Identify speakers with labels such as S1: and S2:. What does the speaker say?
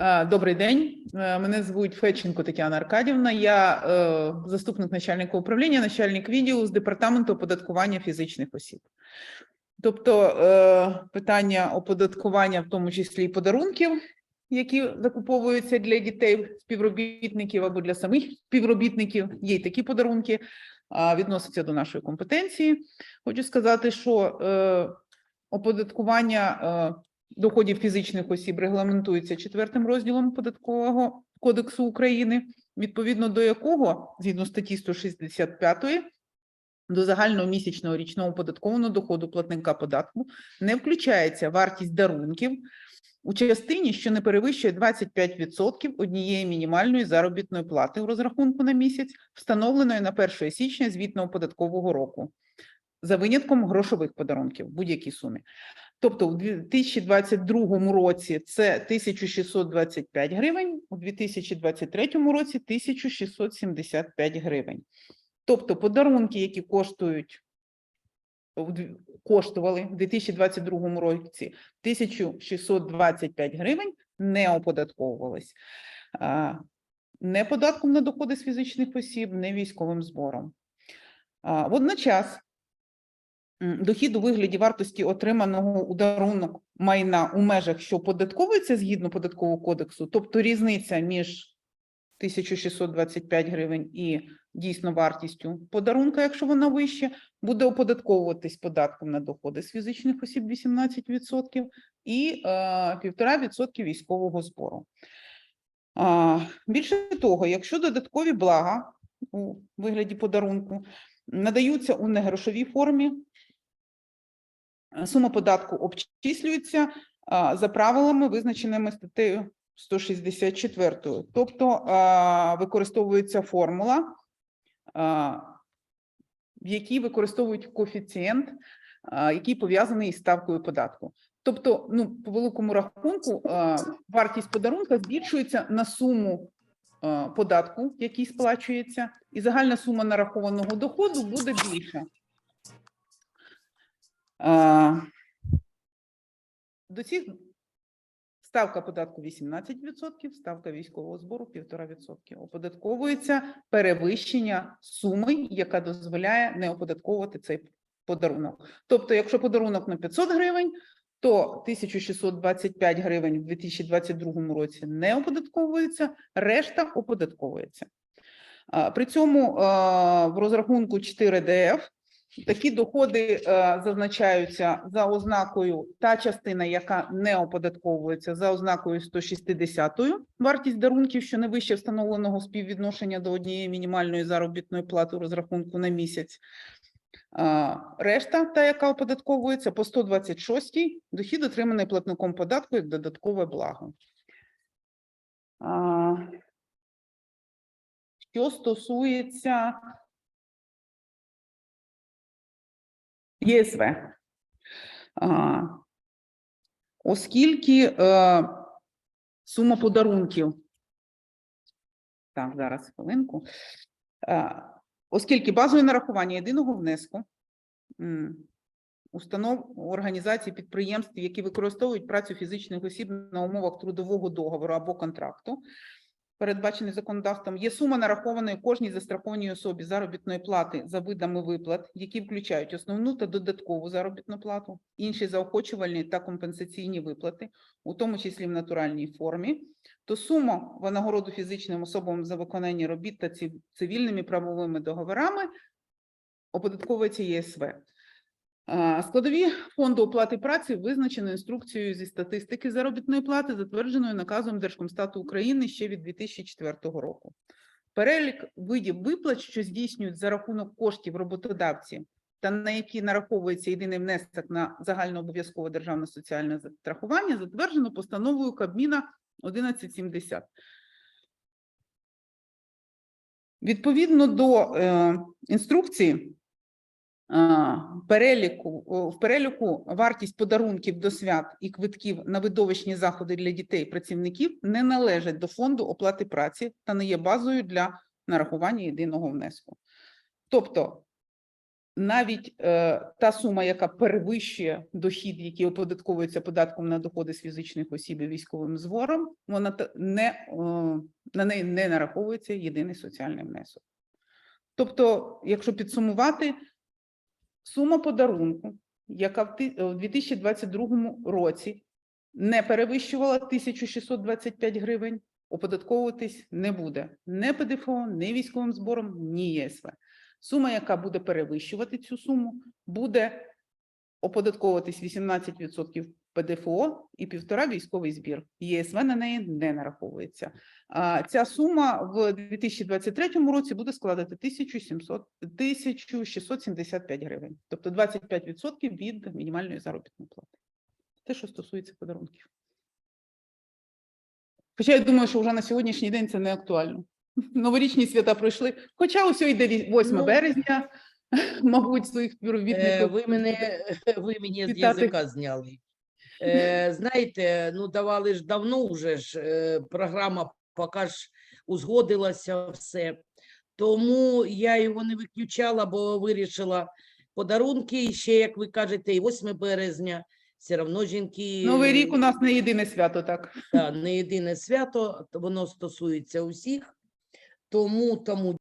S1: Е, Добрий день. Е, Мене звуть Федченко Тетяна Аркадівна. Я е, заступник начальника управління, начальник відділу з департаменту оподаткування фізичних осіб. Тобто питання оподаткування, в тому числі і подарунків, які закуповуються для дітей, співробітників або для самих співробітників, є й такі подарунки, відносяться до нашої компетенції. Хочу сказати, що оподаткування доходів фізичних осіб регламентується четвертим розділом податкового кодексу України, відповідно до якого, згідно статті 165, до загального місячного річного оподаткованого доходу платника податку не включається вартість дарунків у частині, що не перевищує 25% однієї мінімальної заробітної плати у розрахунку на місяць, встановленої на 1 січня звітного податкового року, за винятком грошових подарунків в будь-якій сумі. Тобто у 2022 році це 1625 гривень, у 2023 році 1675 гривень. Тобто подарунки, які коштують коштували в 2022 році 1625 гривень, не оподатковувались не податком на доходи з фізичних осіб, не військовим збором. Водночас дохід у вигляді вартості отриманого у дарунок майна у межах, що податковується згідно податкового кодексу, тобто різниця між 1625 гривень і дійсно вартістю подарунка, якщо вона вища, буде оподатковуватись податком на доходи з фізичних осіб 18% і е, 1,5% військового збору. Більше того, якщо додаткові блага у вигляді подарунку надаються у негрошовій формі, е, сума податку обчислюється за правилами, визначеними статтею 164. Тобто використовується формула, в якій використовують коефіцієнт, який пов'язаний із ставкою податку. Тобто, ну, по великому рахунку, вартість подарунка збільшується на суму податку, який сплачується, і загальна сума нарахованого доходу буде більша. До цих ставка податку 18%, ставка військового збору 1,5%. Оподатковується перевищення суми, яка дозволяє не оподатковувати цей подарунок. Тобто, якщо подарунок на 500 гривень, то 1625 гривень в 2022 році не оподатковується, решта оподатковується. При цьому в розрахунку 4 ДФ такі доходи е, зазначаються за ознакою та частина, яка не оподатковується, за ознакою 160-ю вартість дарунків, що не вище встановленого співвідношення до однієї мінімальної заробітної плати розрахунку на місяць. А, Решта, та яка оподатковується по 126-й, дохід отриманий платником податку як додаткове благо. А, Що стосується ЄСВ. Оскільки е, сума подарунків, так, зараз хвилинку, Е, оскільки базове нарахування єдиного внеску установ, організацій, підприємств, які використовують працю фізичних осіб на умовах трудового договору або контракту, передбачений законодавством, є сума нарахованої кожній застрахованій особі заробітної плати за видами виплат, які включають основну та додаткову заробітну плату, інші заохочувальні та компенсаційні виплати, у тому числі в натуральній формі, то сума винагороду фізичним особам за виконання робіт та цивільними правовими договорами оподатковується ЄСВ. Складові фонду оплати праці визначено інструкцією зі статистики заробітної плати, затвердженою наказом Держкомстату України ще від 2004 року. Перелік видів виплат, що здійснюють за рахунок коштів роботодавців та на які нараховується єдиний внесок на загальнообов'язкове державне соціальне страхування, затверджено постановою Кабміна 1170. Відповідно до е, інструкції, переліку в переліку вартість подарунків до свят і квитків на видовищні заходи для дітей працівників не належать до фонду оплати праці та не є базою для нарахування єдиного внеску. Тобто навіть е, та сума, яка перевищує дохід, який оподатковується податком на доходи з фізичних осіб і військовим збором, вона не е, на неї не нараховується єдиний соціальний внесок. Тобто, якщо підсумувати, сума подарунку, яка в 2022 році не перевищувала 1625 гривень, оподатковуватись не буде ні ПДФО, ні військовим збором, ні ЄСВ. Сума, яка буде перевищувати цю суму, буде оподатковуватись 18% ПДФО і півтора військовий збір. ЄСВ на неї не нараховується. Ця сума в 2023 році буде складати 1700, 1675 гривень, тобто 25% від мінімальної заробітної плати. Те, що стосується подарунків. Хоча я думаю, що вже на сьогоднішній день це не актуально. Новорічні свята пройшли. Хоча ось йде 8
S2: Ну,
S1: березня, мабуть, своїх
S2: Е,
S1: співробітників.
S2: Ви мене, ви мені з язика зняли. Е, Знаєте, ну давали ж давно вже ж е, програма поки ж узгодилася все. Тому я його не виключала, бо вирішила подарунки. І ще, як ви кажете, і 8 березня. Все одно жінки
S1: Новий рік у нас не єдине свято, так.
S2: та, не єдине свято, воно стосується усіх. Тому тому